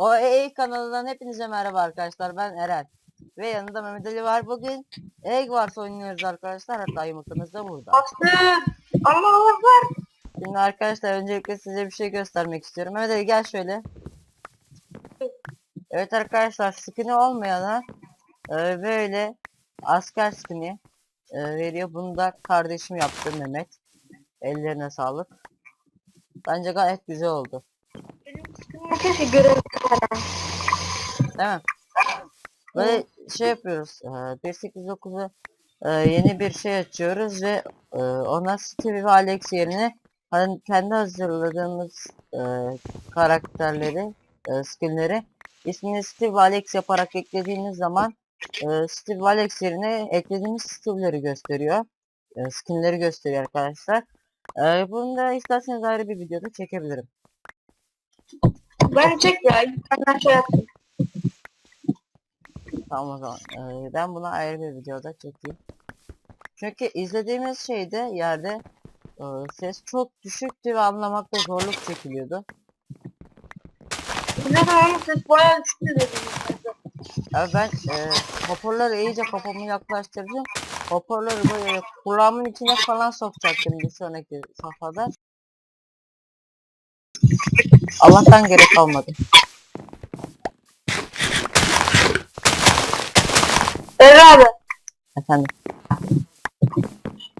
O EA kanalından hepinize merhaba arkadaşlar. Ben Eren. Ve yanında Mehmet Ali var. Bugün Egg Wars oynuyoruz arkadaşlar. Hatta yumurtamız da burada. Allah Allah var. Şimdi arkadaşlar öncelikle size bir şey göstermek istiyorum. Mehmet Ali gel şöyle. Evet arkadaşlar skin'i olmayana e, böyle asker skin'i e, veriyor. Bunu da kardeşim yaptı Mehmet. Ellerine sağlık. Bence gayet güzel oldu. Keşke görelim. Değil mi? Böyle şey yapıyoruz. E, 1.8.9'u e, yeni bir şey açıyoruz ve e, ona Stevie ve Alex yerine hani kendi hazırladığımız e, karakterleri, e, skinleri ismini Steve ve Alex yaparak eklediğiniz zaman e, Steve ve Alex yerine eklediğimiz Steve'leri gösteriyor. E, skinleri gösteriyor arkadaşlar. E, bunu da isterseniz ayrı bir videoda çekebilirim. Ben çek ya. Ben şey yaptım. Tamam o zaman. Ee, ben bunu ayrı bir videoda çekeyim. Çünkü izlediğimiz şeyde yerde e, ses çok düşüktü ve anlamakta zorluk çekiliyordu. Ne zaman ses bayağı düştü dedim. Yani ben e, hoparlörü iyice kafamı yaklaştırdım. Hoparlörü böyle kulağımın içine falan sokacaktım bir sonraki safhada. Allah'tan gerek kalmadı. Evet abi. Efendim.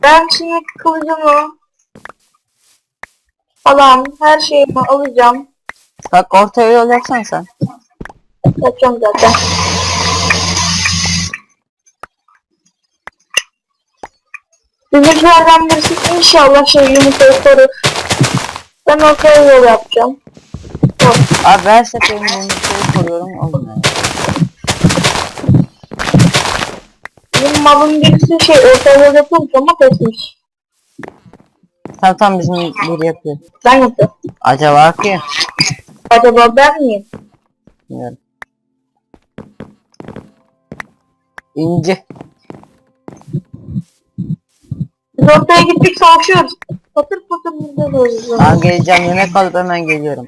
Ben şimdi kılıcımı falan her şeyimi alacağım. Bak ortaya yol yapsan sen. Yapacağım zaten. Bizimkilerden birisi inşallah şey yumurtayı korur. Ben ortaya yol yapacağım. Yok. Abi her seferinde yumurtayı koruyorum olmuyor. Bizim malın birisi şey ortaya yol yapıyormuş ama kesmiş. Tam tam bizim biri yapıyor. Ben yapıyorum. Acaba kim? Acaba ben miyim? Bilmiyorum. İnci. Biz ortaya gittik savaşıyoruz. Patır patır buradayız. Ben geleceğim yemek alıp hemen geliyorum.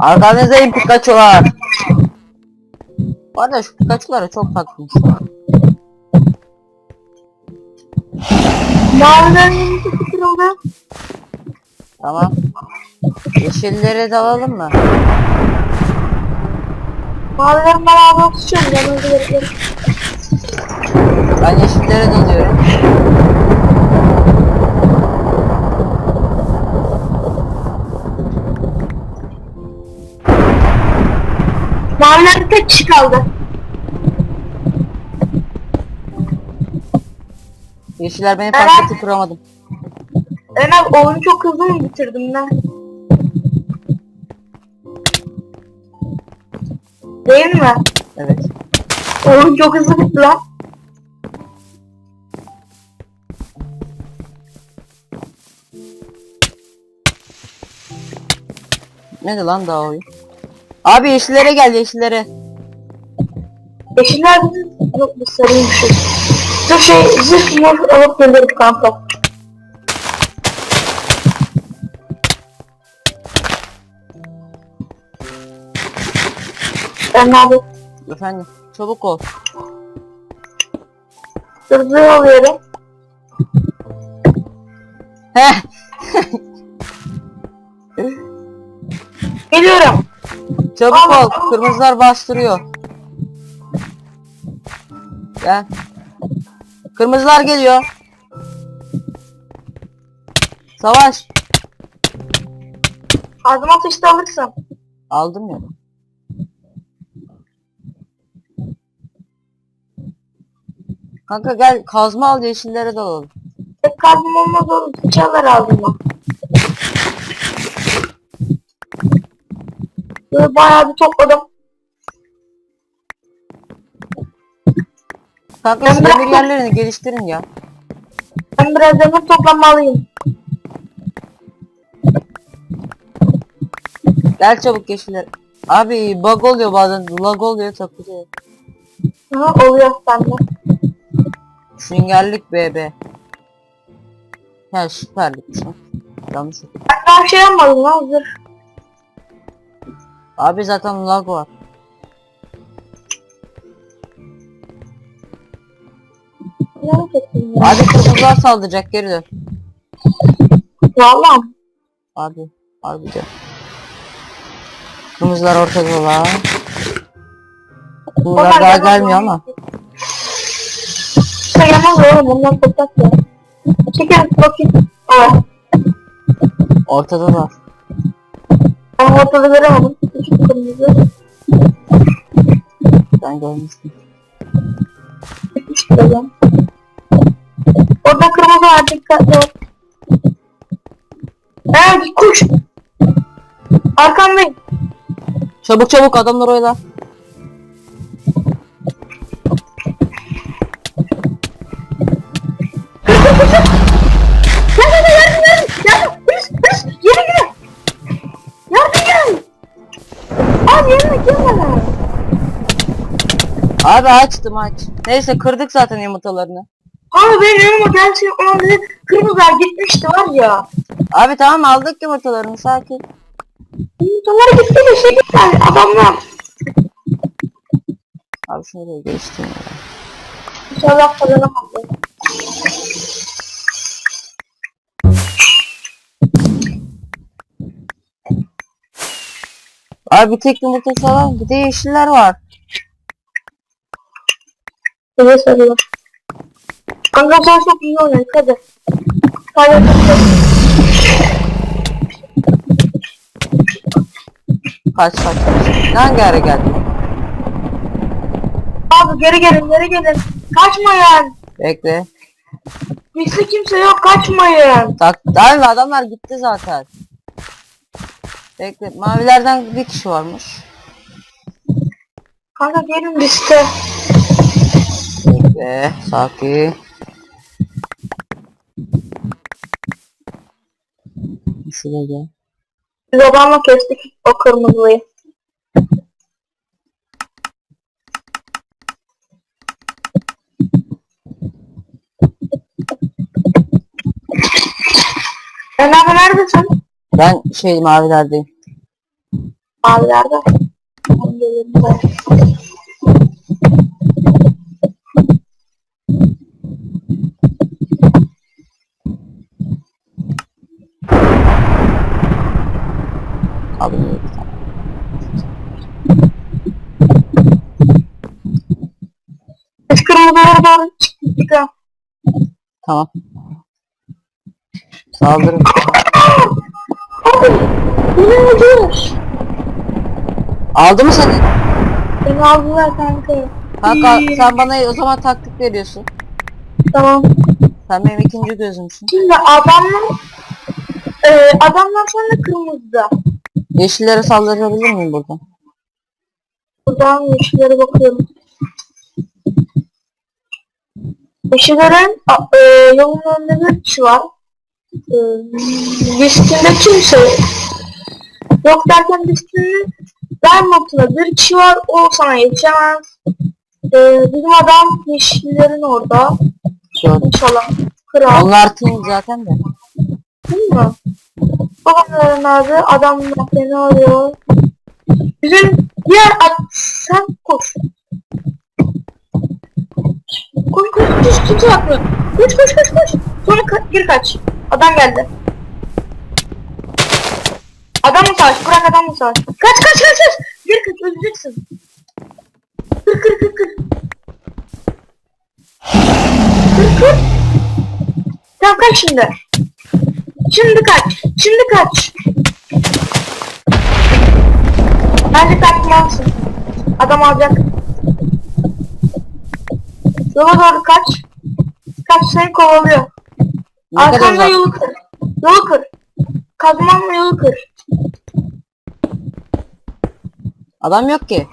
Arkanızdayım Pikachu var. Bu arada şu Pikachu'lara çok taktım şu an. Mavilerin kırıldı. Tamam. Yeşilleri de alalım mı? Mavilerin bana tutuyorum. Ben öyle yapıyorum. Ben yeşillere dalıyorum. Mavilerin tek kişi kaldı. Yeşiller beni Evet. patlattı kıramadım. En az oyunu çok hızlı mı bitirdim ben? Değil mi? Evet. Oyun çok hızlı bitti lan. Neydi lan daha oyun? Abi yeşillere gel yeşillere. Yeşiller bizim... Yok bu sarıymışız. Dur şey zırh mor alıp gelirim kanka. Ben abi Efendim çabuk ol. zırhlı alıyorum. Geliyorum. Çabuk Al, ol. al. Kırmızılar bastırıyor. Gel. Kırmızılar geliyor. Savaş. Ağzıma ateşte alırsam. Aldım ya. Kanka gel kazma al yeşillere dalalım. Kalbim olmaz oğlum. Sıçarlar ağzıma. Böyle bayağı bir topladım. Kanka Ben şu demir bıraktım. yerlerini geliştirin ya. Ben biraz demir toplamalıyım. Gel çabuk yeşiller. Abi bug oluyor bazen lag oluyor takılıyor. Aha, oluyor sende. Süngerlik BB. Ya süperlik şu. Yanlış okudum. Ben daha şey yapmadım lan zırh. Abi zaten lag var. Ya. Abi kırmızılar saldıracak geri dön. Valla. Abi. Abi de. Kırmızılar ortada la. Bunlar daha gelmiyor ama. Gelmez oğlum bundan toprak ya. Çekin bakayım. Aa, Ortada da. ben ortada göremedim. Üç kırmızı. Ben görmüştüm. Böyle. Orada kırmızı var dikkatli ol. Evet kuş. Arkandayım. Çabuk çabuk adamlar oyla. Abi açtım aç. Neyse kırdık zaten yumurtalarını. Abi benim yanıma gelsin ona dedi kırmızılar gitmişti var ya. Abi tamam aldık yumurtalarını sakin. Yumurtalar gitti de şey gitti adamlar. Abi şöyle geçtim. İnşallah kazanamam. Abi tek yumurtası var bir de yeşiller var. Bize soruyor. Kanka sen çok iyi. Hadi hadi. Kaç kaç kaç. Hangi ara geldin? Abi geri gelin geri gelin. Kaçmayın. Bekle. Bizde kimse yok kaçmayın. Tak abi adamlar gitti zaten. Bekle. Mavilerden bir kişi varmış. Kanka gelin bizde. Bekle. Sakin. Şuraya gel. Biz adamla kestik o kırmızıyı. Sen abi neredesin? Ben şey mavilerdeyim. Abi nerede? Ben geliyorum Abi Biz kırmızılara doğru çıktık. Tamam. Saldırın. Aldı mı seni? Beni aldılar kanka. Kanka sen bana o zaman taktik veriyorsun. Tamam. Sen benim ikinci gözümsün. Şimdi adamlar e, adamlar sonra kırmızıda. Yeşillere saldırabilir miyim buradan? Buradan yeşillere bakıyorum. Yeşillerin e, yolun önünde bir kişi var. E, listinde kimse yok derken listinin Diamond'da bir kişi var. O sana yetişemez. E, bizim adam yeşillerin orada. Gördüm. İnşallah. Kral. Onlar team zaten de. Değil mi? Babanların abi adamlar seni arıyor. Bizim diğer at sen koş. Koş koş koş kimse atmıyor. Koş koş koş koş. Sonra ka- geri kaç. Adam geldi. Adam mı savaş? Bırak adam mı savaş? Kaç kaç kaç kaç. Geri kaç öleceksin. Kır kır kır kır. Kır kır. Tamam kaç şimdi. Şimdi kaç. Şimdi kaç. Bence kaçmalısın. Adam alacak. Yola doğru kaç. Kaç seni kovalıyor. Ne kadar Arkanda uzak? yolu kır. Yolu kır. Kazmanla yolu kır. Adam yok ki.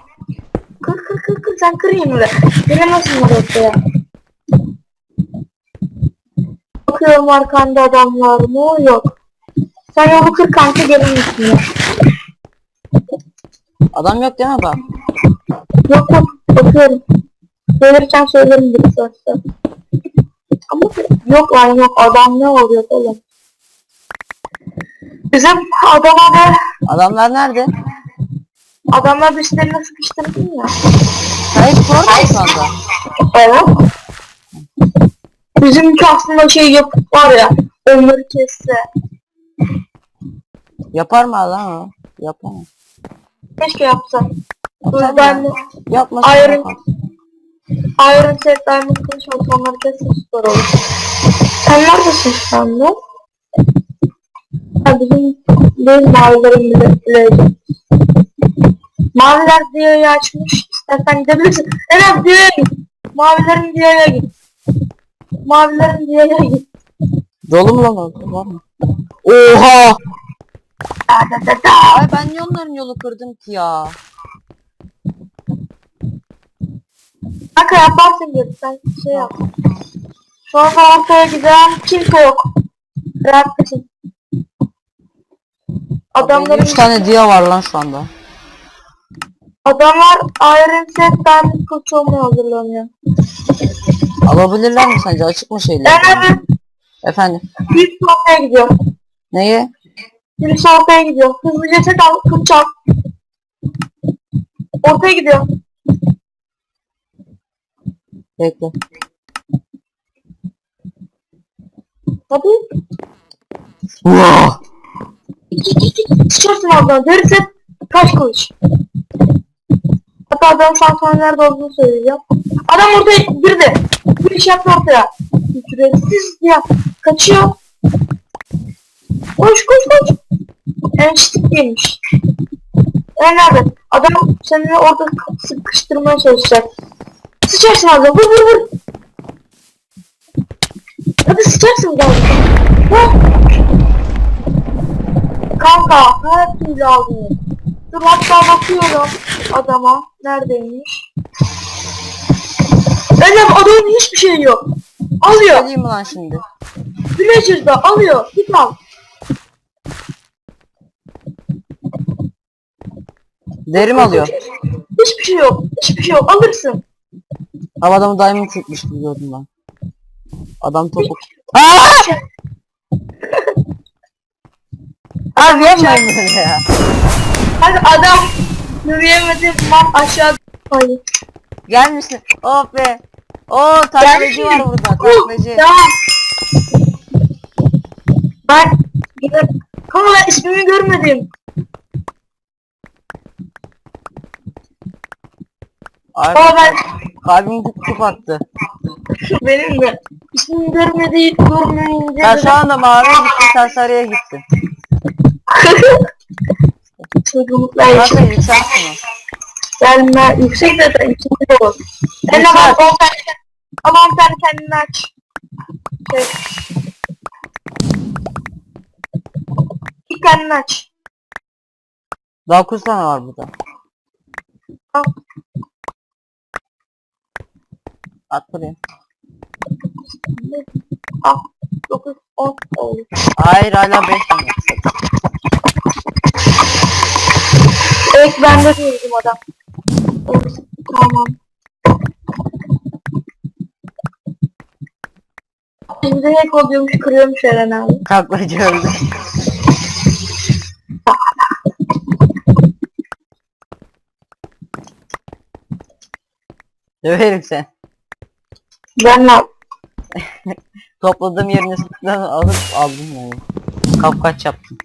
Kır kır kır kır. Sen kır yine de. Gelemezsin oraya. Bakıyorum arkanda adamlar mı? Yok. Sen yolu kır kanka gelemezsin ya. Adam yok değil mi bak? Yok yok bakıyorum. Gelirken söylerim bir saatte. Ama yok lan yok adam ne oluyor oğlum. Bizim adama da Adamlar nerede? adamlar dişlerine sıkıştırdın ya. Hiç sorma şu anda. Evet. Bizim aslında şey yapıp var ya onları kesse. Yapar mı lan o? Yapamaz. Keşke yapsam. Dur Yapar ben de Yapmasın. Iron-. Iron Set Diamond kılıç alıp onları kesse süper olur. Sen neredesin şu anda? Ha bizim değil mavilerin bile bile. Maviler diye açmış. İstersen gidebilirsin. Evet diye git. Mavilerin diye git. Mavilerin diye git. Dolu mu lan orada? Var mı? Oha! Da da da da. Ay ben niye onların yolu kırdım ki ya? Kanka yaparsın gör. Sen şey yap. Şu anda ortaya giden kimse yok. Rahat mısın? Adamların, Üç tane dia var lan şu anda. adamlar Iron Set Diamond kılıç olmaya hazırlanıyor. Alabilirler mi sence? Açık mı şeyler? Ben abi Efendim? birisi ortaya gidiyor. Neyi? Birisi ortaya gidiyor. Hızlıca set al, kılıç al. Ortaya gidiyor. Bekle. Hadi. Vah! Sıçarsın oradan. Deri set kaç kılıç. Hatta an sana nerede olduğunu söyleyeceğim. Adam ortaya girdi. Bir iş yaptı ortaya. Ücretsiz ya. Kaçıyor. Koş koş koş. Enştik değilmiş. E nerede? Adam seni orada sıkıştırmaya çalışacak. Sıçarsın abi. Vur vur vur. Hadi sıçarsın gel. Vur. Kanka her aldım. Dur hatta bakıyorum adama. Neredeymiş? Öyle adamın hiçbir şey yok. Alıyor. Mi lan şimdi? Villager'da alıyor. Git al. Derim alıyor. Hiçbir şey yok. Hiçbir şey yok. Alırsın. Ama adamı diamond çekmiş gibi gördüm ben. Adam topuk. Aaa! Abi yapmayın böyle ya. Hadi adam yürüyemedi. Man aşağı. Hayır. Gelmişsin. Oh be. Oo taklacı var burada. Taklacı. Tamam. Yine Kanka ben ismimi görmedim. Abi, Ama ben kalbim tık attı. benim de ismimi görmedi görmeyince Ben şu anda maviye gittim sen sarıya gittin. Kanka için yükselsin o. gelme yüksek de ikinci de olur. Eline Yüksel. bak 10 tane ama 10 tane kendini aç. Şey. Bir kendini aç. Daha 9 tane var burada. Al. At buraya. Al. 9 10 oldu. Hayır hala 5 tane. De diyordum adam. Evet, tamam. Şimdi hack oluyormuş kırıyormuş Eren abi. Taklacı öldü. Döverim sen. Ben ne Topladığım yerini sıkıdan alıp aldım yani. Kapkaç yaptım.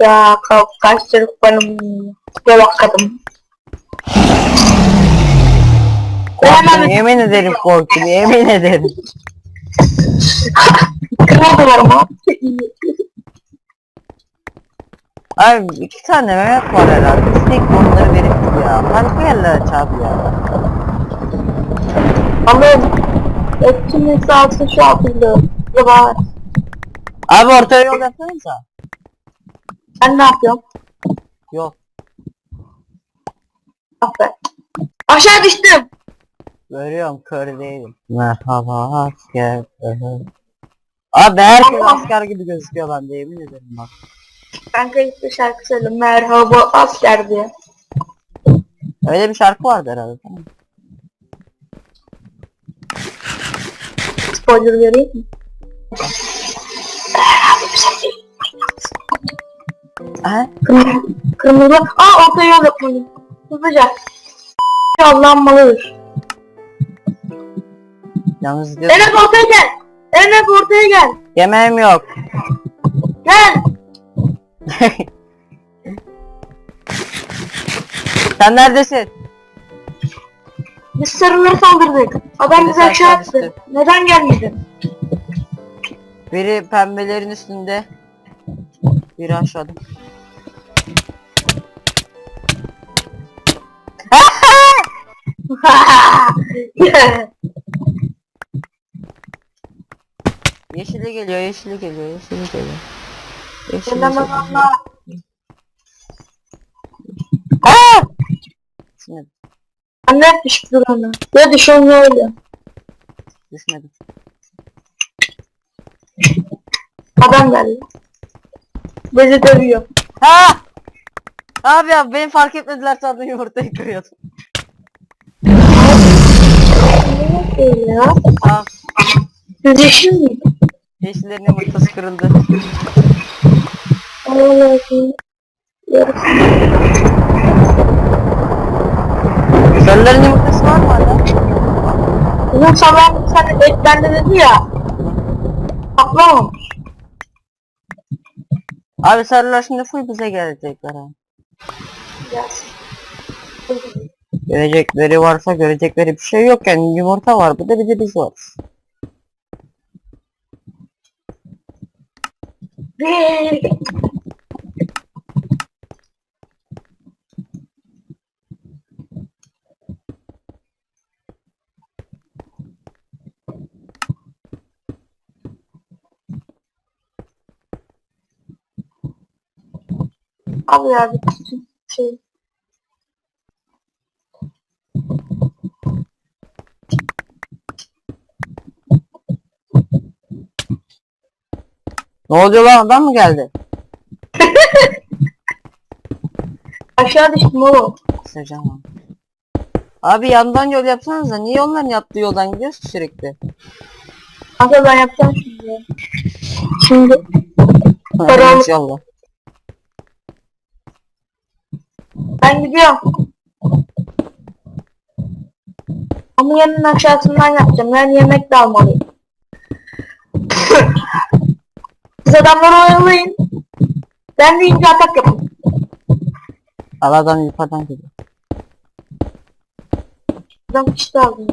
Ya kalk kaç çocuk benim. Korktum Hemen- yemin ederim korktum yemin ederim. Kırmadılar ama. Abi iki tane Mehmet var herhalde. Tek onları verip ya. Farklı yerlere çarp ya. Ama etkinlik saati şu atıldı. Sabah Abi ortaya yol yapsanıza. Ben ne yapıyorum? Yok. Aferin. Aşağı düştüm. Görüyorum kör değilim. Merhaba asker. Abi herkes asker gibi gözüküyor bende yemin ederim bak. Kanka hiçbir şarkı söyle. Merhaba asker diye. Öyle bir şarkı vardı herhalde tamam. mı? Spoiler vereyim mi? Aha. Kırmızı. Aa ortaya yol yapmalıyım. Hızlıca. Yollanmalıdır. Yalnız diyor. Enes ortaya gel. Enes ortaya gel. Yemeğim yok. Gel. Sen neredesin? Biz sarılara saldırdık. Adam bizi aşağı attı. Neden gelmedin? Biri pembelerin üstünde. Biri aşağıda. Yeşili geliyor, yeşili geliyor, yeşili geliyor. Yeşili Senden geliyor. bana Aa! Düşmedim, Anne düş durana. Ya düş onu öyle. düşmedim. Adam geldi. Bizi dövüyor. Ha! Abi ya beni fark etmediler sandım yumurtayı kırıyordum. Ne ya? Siz yeşil mi? yeşillerin yumurtası kırıldı. Allah'ım. Sarıların yumurtası var mı hala? Uzun sabah sen eklendi dedi ya. Patlamamış. Abi sarılar şimdi full bize gelecekler ha. Gelsin. Görecekleri varsa görecekleri bir şey yok yani yumurta var bu da bir de biz var. Abi ya bir şey. Ne oluyor lan adam mı geldi? Aşağı düştüm oğlum. Sıracağım abi. Abi yandan yol yapsanıza niye onların yaptığı yoldan gidiyoruz ki sürekli? Kanka ben yapacağım şimdi. Şimdi Para al. İnşallah. ben gidiyorum. Ama yanın aşağısından yapacağım. Yani yemek de almalıyım. Siz adamları oyalayın. Ben de ince atak yapayım. Al adam yukarıdan geliyor. Adam işte aldım.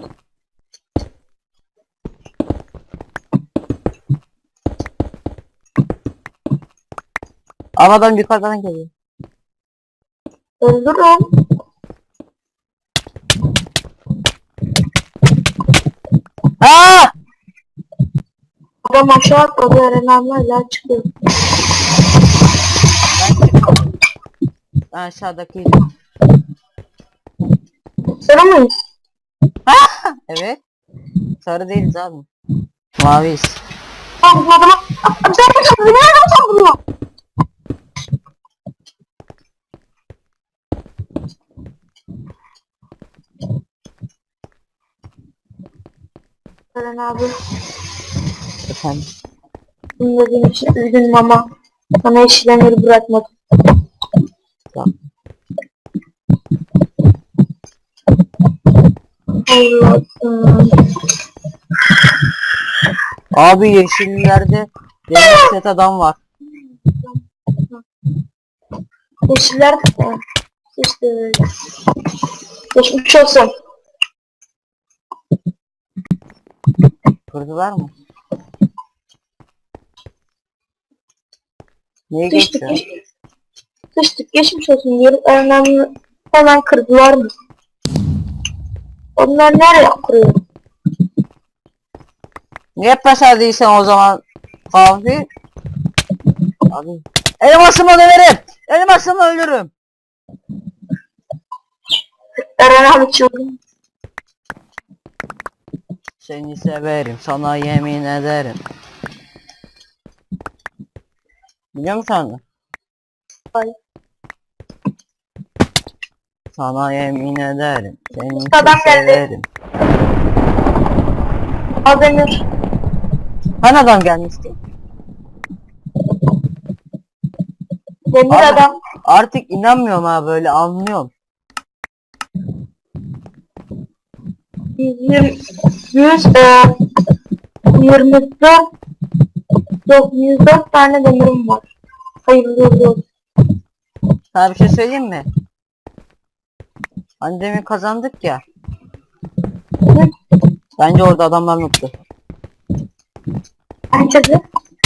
Al adam yukarıdan geliyor. Öldürün. Aa! Adam aşağı atladı. Eren ablayla çıkıyor. Ben çıkmadım. Ben aşağıdakiydim. Sarı mıyız? Evet. Sarı değiliz abi. Maviyiz. Tamam adama... De sen de nereden sen bunu? Eren abi, Efendim. dinlediğin için üzgünüm ama sana işlemleri bırakmadım. Tamam. Allah'ım. Abi yeşillerde demir set adam var. Yeşiller işte geçmiş olsun. Kırdılar mı? Niye Sıçtık, geçiyor? geçmiş, sıçtık, geçmiş olsun diyorum. Hemen, hemen kırdılar mı? Onlar nereye kuruyor? Niye başardıysan o zaman abi? Abi. Elmasımı döverim. Elmasımı öldürürüm. Eren abi çılgın. Seni severim. Sana yemin ederim. Biliyor musun onu? Hayır. Sana yemin ederim. Seni Adam çok geldi. severim. Ademir. Hani adam gelmişti? Demir Abi- adam. Artık inanmıyorum ha böyle anlıyorum. 120 100 e, 24 yok 104 tane demirim var. Hayırlı uğurlu olsun. Sana bir şey söyleyeyim mi? Hani demin kazandık ya. Hı? Bence orada adamlar mutlu. Bence de.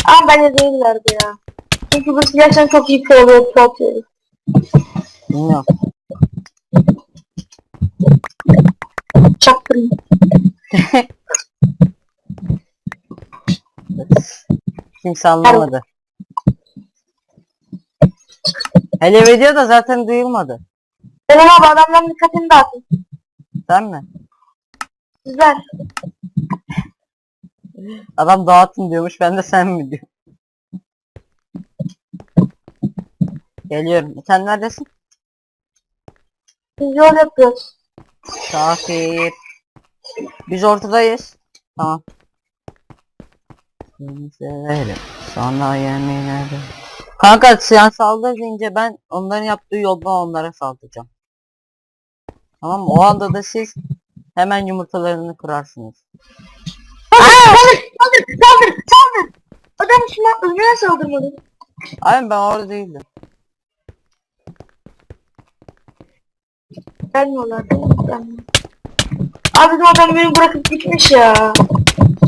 Ama bence değillerdi ya. Çünkü bu gerçekten çok iyi kırılıyor. Çok iyi. Bilmiyorum. Çaktırma. Kimse anlamadı. Hele videoda zaten duyulmadı. Selam abi adamların dikkatini dağıtın. Sen mi? Sizler. Adam dağıtın diyormuş ben de sen mi diyorum. Geliyorum. Sen neredesin? Biz yol yapıyoruz. Şakir. Biz ortadayız. Tamam. Severim. Yemin ederim. Kanka sen saldır deyince ben onların yaptığı yoldan onlara saldıracağım. Tamam mı? O anda da siz hemen yumurtalarını kırarsınız. Saldır! Saldır! Saldır! Saldır! Adam şuna ölmeye saldırmadı. Aynen ben orada değildim. Gelmiyorlar değil mi? Gelmiyor. Abi bizim adam beni bırakıp gitmiş ya.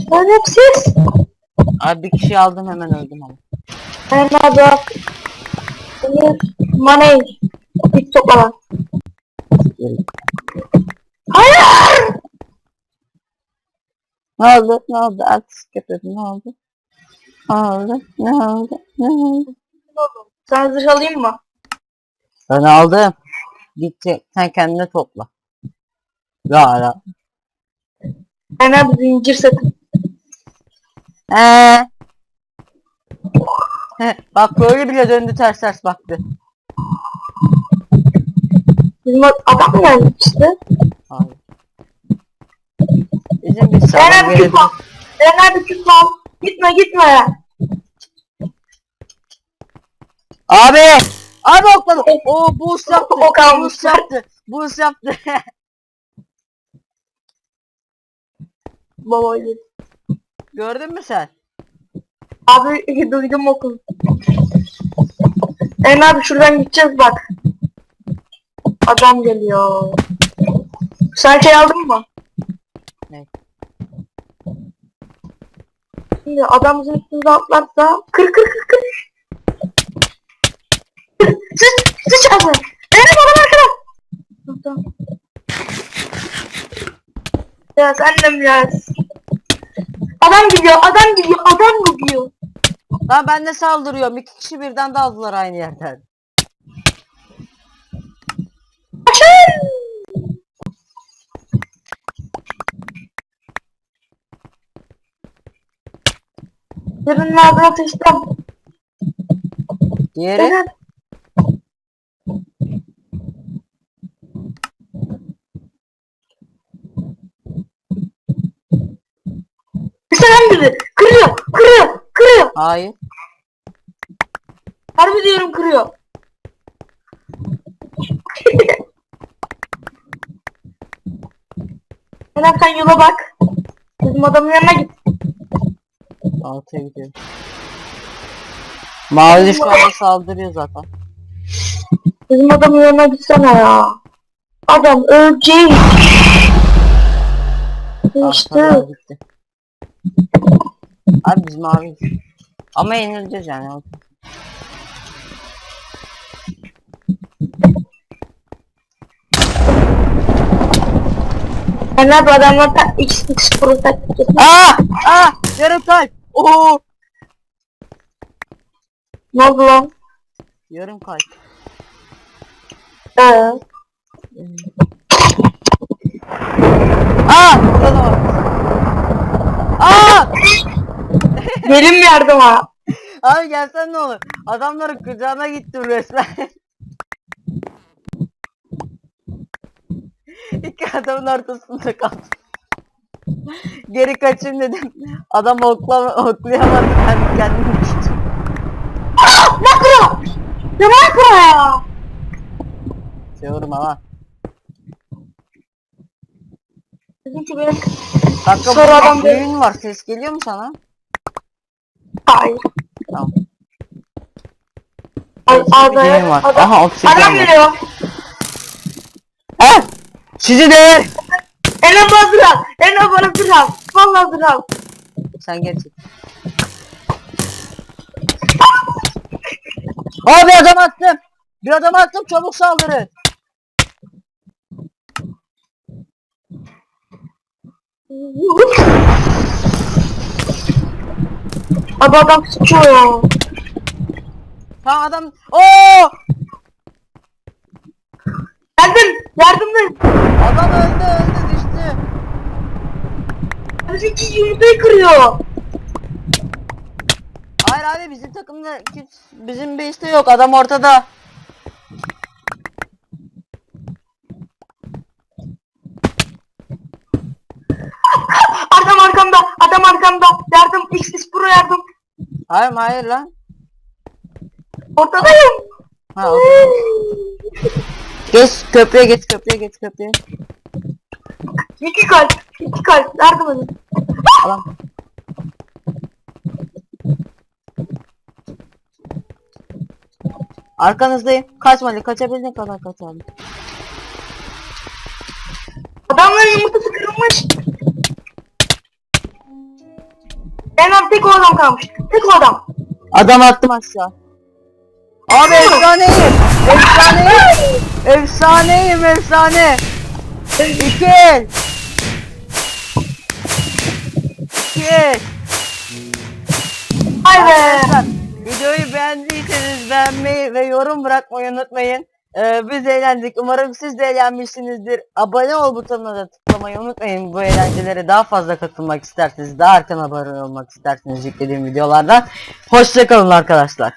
Şerefsiz. Abi bir kişi aldım hemen öldüm ama. Ben bak. Money. Git toplama. Hayır! Ne oldu? Ne oldu? Artistik yapıyordun. Ne oldu? Ne oldu? Ne oldu? Ne oldu? Sen zırh alayım mı? Ben aldım. Git sen kendine topla. Gara. Ben abi zincir satın. He, Bak böyle bile döndü ters ters baktı. Bizim adam geldi işte. Hayır. Bizim bir sabır abi küp verelim. al. Abi küp al. Gitme gitme. Abi! Abi okladı. Oo boost yaptı. O kalmış. Boost yaptı. Boost yaptı. Baba öyle. Gördün mü sen? Abi duydum okul. En abi şuradan gideceğiz bak. Adam geliyor. Sen şey aldın mı? Ne? Şimdi adamımızın üstünde atlarsa kır kır kır kır. Sıç sıç abi. Benim adam arkada. Tamam. Ya de biraz. Adam gidiyor, adam gidiyor, adam gidiyor. Lan ben de saldırıyorum. İki kişi birden daldılar aynı yerden. Kaçın! Birinin ağzına sıçtım. Diğeri Evet. Biri kırıyor, kırıyor, kırıyor. hayır. Harbi diyorum kırıyor. Hemen sen yola bak. Bizim adamın yanına git. Altıya gidiyor. Mavi anda saldırıyor zaten. Bizim adamın yanına gitsene ya. Adam ölecek. İşte. Arkadan gitti. Abi biz mavi. Ama yenileceğiz yani. Ben abi adamlar ta x x pro yapıyor. Aa! Aa! Yarım kalp. Oo! Ne oldu lan? Yarım kalp. Ee, Aa! Burada da var. Aa! Mi yardıma? Abi gelsen ne olur. Adamların kucağına gittim resmen. İki adamın ortasında kaldım. Geri kaçayım dedim. Adam okla oklayamadı ben kendim düştüm. Makro! Ne var buraya? Seviyorum ama. Bizimki benim. Kanka Sonra bu adam var. Ses geliyor mu sana? Hayır. Tamam. Adaya- var. adam- Aha oksijen Adam var. geliyor. He! Sizi de Ene bazıra. Ene bana dural. Valla dural. Sen geç. Aa bir adam attım. Bir adam attım çabuk saldırın. Abi adam sıçıyor. Ha adam. Oo! Yardım. Yardım edin. Adam öldü öldü düştü. Bizimki yumurtayı kırıyor. Hayır abi bizim takımda kimse, bizim base'te yok adam ortada. Adam arkamda. Adam arkamda. Yardım. X Pro yardım. Hayır mı? hayır lan. Ortadayım. Ha ortada. Geç köprüye geç köprüye geç köprüye. İki kalp. iki kalp. Yardım edin. Adam. Arkanızdayım. Kaçma Ali kaçabildiğin kadar kaç abi. Adamların yumurtası kırılmış. Ben abi tek o adam kalmış. Tek o adam. Adam attım aşağı. Abi efsaneyim. Efsaneyim. Efsaneyim efsane. İki el. İki el. Vay be. Videoyu beğendiyseniz beğenmeyi ve yorum bırakmayı unutmayın. Ee, biz eğlendik. Umarım siz de eğlenmişsinizdir. Abone ol butonuna da tıklamayı unutmayın. Bu eğlencelere daha fazla katılmak isterseniz, daha erken abone olmak isterseniz yüklediğim videolardan. Hoşçakalın arkadaşlar.